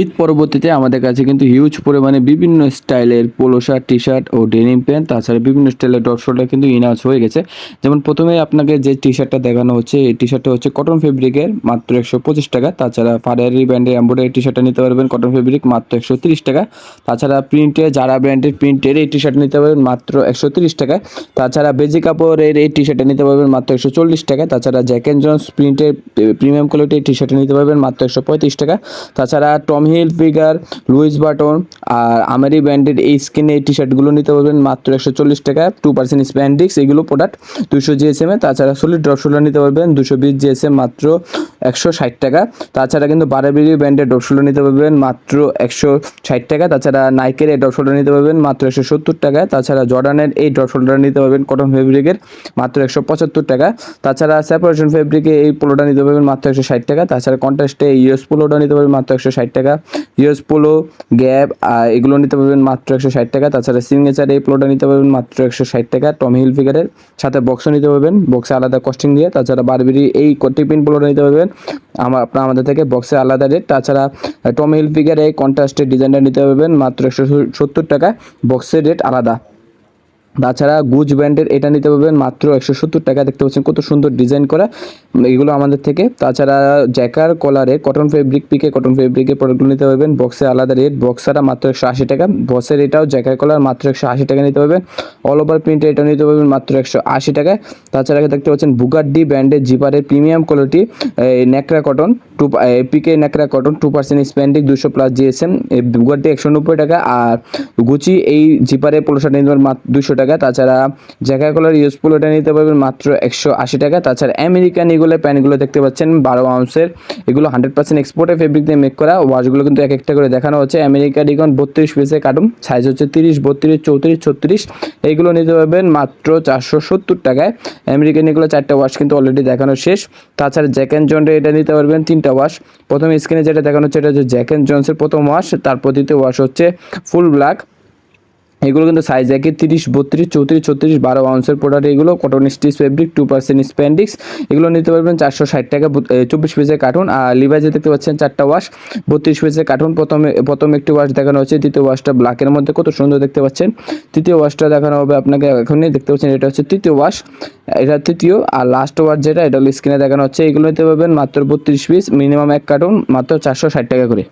ঈদ পরবর্তীতে আমাদের কাছে কিন্তু হিউজ পরিমাণে বিভিন্ন স্টাইলের পোলো শার্ট টি শার্ট ও ডেনিম প্যান্ট তাছাড়া বিভিন্ন স্টাইলের ডট শোল্ডার কিন্তু ইনাউস হয়ে গেছে। যেমন প্রথমে আপনাকে যে টি শার্টটা দেখানো হচ্ছে, এই টি শার্টটা হচ্ছে কটন ফেব্রিকের মাত্র একশো পঁচিশ টাকা। তাছাড়া ফারারি ব্র্যান্ডের এম্ব্রয়ডারি টি শার্টটা নিতে পারবেন কটন ফেব্রিক মাত্র একশো তিরিশ টাকা। তাছাড়া প্রিন্টের যারা ব্র্যান্ডের প্রিন্টের এই টি শার্ট নিতে পারবেন মাত্র একশো তিরিশ টাকা। তাছাড়া বেজি কাপড়ের এই টি শার্টটা নিতে পারবেন মাত্র একশো চল্লিশ টাকা। তাছাড়া জ্যাক অ্যান্ড জন্স প্রিন্টের প্রিমিয়াম কোয়ালিটির টি শার্টটা নিতে পারবেন মাত্র একশো পঁয়ত্রিশ টাকা। তাছাড়া Tommy Hilfiger Louis Vuitton আর আমারি ব্র্যান্ডের এই স্কিনে এই টি শার্টগুলো নিতে পারবেন মাত্র একশো চল্লিশ টাকা টু পার্সেন্ট স্প্যান্ডিক্স এগুলো প্রোডাক্ট দুশো জিএসএম এ, তাছাড়া সলিড ড্রপ শোল্ডার নিতে পারবেন দুশো বিশ জিএসএম মাত্র একশো ষাট টাকা। তাছাড়া কিন্তু বারাবেরি ব্র্যান্ডের ড্রপ শোল্ডার নিতে পারবেন মাত্র একশো ষাট টাকা। তাছাড়া নাইকের এই ড্রপ শোল্ডার নিতে পারবেন মাত্র একশো সত্তর টাকা। তাছাড়া জর্ডানের এই ড্রপ শোল্ডার নিতে পারবেন কটন ফেব্রিকের মাত্র একশো পঁচাত্তর টাকা। তাছাড়া সেপারেশন ফেব্রিকে এই পোলোটা নিতে পারবেন মাত্র একশো ষাট টাকা। তাছাড়া কন্ট্রাস্টে ইউএস পোলোটা নিতে পারবেন মাত্র একশো ষাট টাকা। ইউএস পোলো গ্যাপ এগুলো নিতে পারবেন মাত্র একশো ষাট টাকা। তাছাড়া সিগনেচার এই পোলোটা নিতে পারবেন মাত্র একশো ষাট টাকা। টমি হিল ফিগারের সাথে বক্সও নিতে পারবেন। বক্সে আলাদা কস্টিং দিয়ে। তাছাড়া বারবেরি এই টিপিন পোলোটা নিতে পারবেন আমার আপনার আমাদের থেকে বক্সে আলাদা রেট তাছাড়া টমি হিল ফিগার এই কন্ট্রাস্টের ডিজাইনটা নিতে পারবেন। মাত্র একশো সত্তর টাকায় বক্সের রেট আলাদা। তাছাড়া গুজ ব্র্যান্ডের এটা নিতে পারবেন মাত্র একশো সত্তর টাকা। দেখতে পাচ্ছেন কত সুন্দর ডিজাইন করা এগুলো আমাদের থেকে। তাছাড়া জ্যাকার, কলারে কটন ফেব্রিক পিকে, কটন ফেব্রিকের প্রোডাক্টগুলো নিতে পারবেন। বক্সে আলাদা রেট বক্সারা মাত্র একশো আশি টাকা। বক্সের এটাও জ্যাকার, কলার মাত্র একশো আশি টাকা নিতে পারবেন। অল ওভার প্রিন্টের এটা নিতে পারবেন মাত্র একশো আশি টাকা। তাছাড়া দেখতে পাচ্ছেন বুগাড্ডি ব্র্যান্ডের জিপারের প্রিমিয়াম কোয়ালিটি নেকড়া কটন, টু পিকে নেকড়া কটন টু পার্সেন্ট স্পেন্ডিক দুশো প্লাস জিএসএম বুগাড্ডি একশো নব্বই টাকা। আর গুচি এই জিপারে পোলো শার্ট নিতে পারবেন দুশো টাকা। তাছাড়া জ্যাকা কলার ইউজফুল ওটা নিতে পারবেন মাত্র একশো আশি টাকা। তাছাড়া আমেরিকান এগুলো প্যান্টগুলো দেখতে পাচ্ছেন, বারো আউন্সের এগুলো হান্ড্রেড পার্সেন্ট এক্সপোর্টে ফেব্রিক দিয়ে মেক করা। ওয়াশগুলো কিন্তু এক একটা করে দেখানো হচ্ছে। আমেরিকান ইকন বত্রিশ পিসে কাটুন। সাইজ হচ্ছে তিরিশ, বত্রিশ, চৌত্রিশ, ছত্রিশ। এইগুলো নিতে পারবেন মাত্র চারশো সত্তর টাকায়। আমেরিকান এগুলো চারটা ওয়াশ কিন্তু অলরেডি দেখানো শেষ। তাছাড়া জ্যাক অ্যান্ড জন্ডে এটা নিতে পারবেন, তিনটা ওয়াশ প্রথম স্ক্রিনে যেটা দেখানো হচ্ছে, এটা হচ্ছে জ্যাক অ্যান্ড জন্সের প্রথম ওয়াশ তারপর দ্বিতীয় ওয়াশ হচ্ছে ফুল ব্ল্যাক এগুলো কিন্তু সাইজ একই তিরিশ, বত্রিশ, চৌত্রিশ, ছত্রিশ, বারো আউন্সের প্রোডাক্ট এগুলো cotton stitch fabric two percent spandex এগুলো নিতে পারবেন চারশো ষাট টাকা চব্বিশ পিসের কার্টুন আর লিভাইজে দেখতে পাচ্ছেন চারটা ওয়াশ বত্রিশ পিসের কার্টুন প্রথমে, প্রথম একটি ওয়াশ দেখানো হচ্ছে দ্বিতীয় ওয়াশটা ব্ল্যাকের মধ্যে। কত সুন্দর দেখতে পাচ্ছেন। তৃতীয় ওয়াশটা দেখানো হবে আপনাকে এখনই। দেখতে পাচ্ছেন, এটা হচ্ছে তৃতীয় ওয়াশ এটা তৃতীয়। আর লাস্ট ওয়াশ যেটা, এটা স্ক্রিনে দেখানো হচ্ছে। এগুলো নিতে পারবেন মাত্র বত্রিশ পিস মিনিমাম এক কার্টুন মাত্র চারশো ষাট টাকা করে।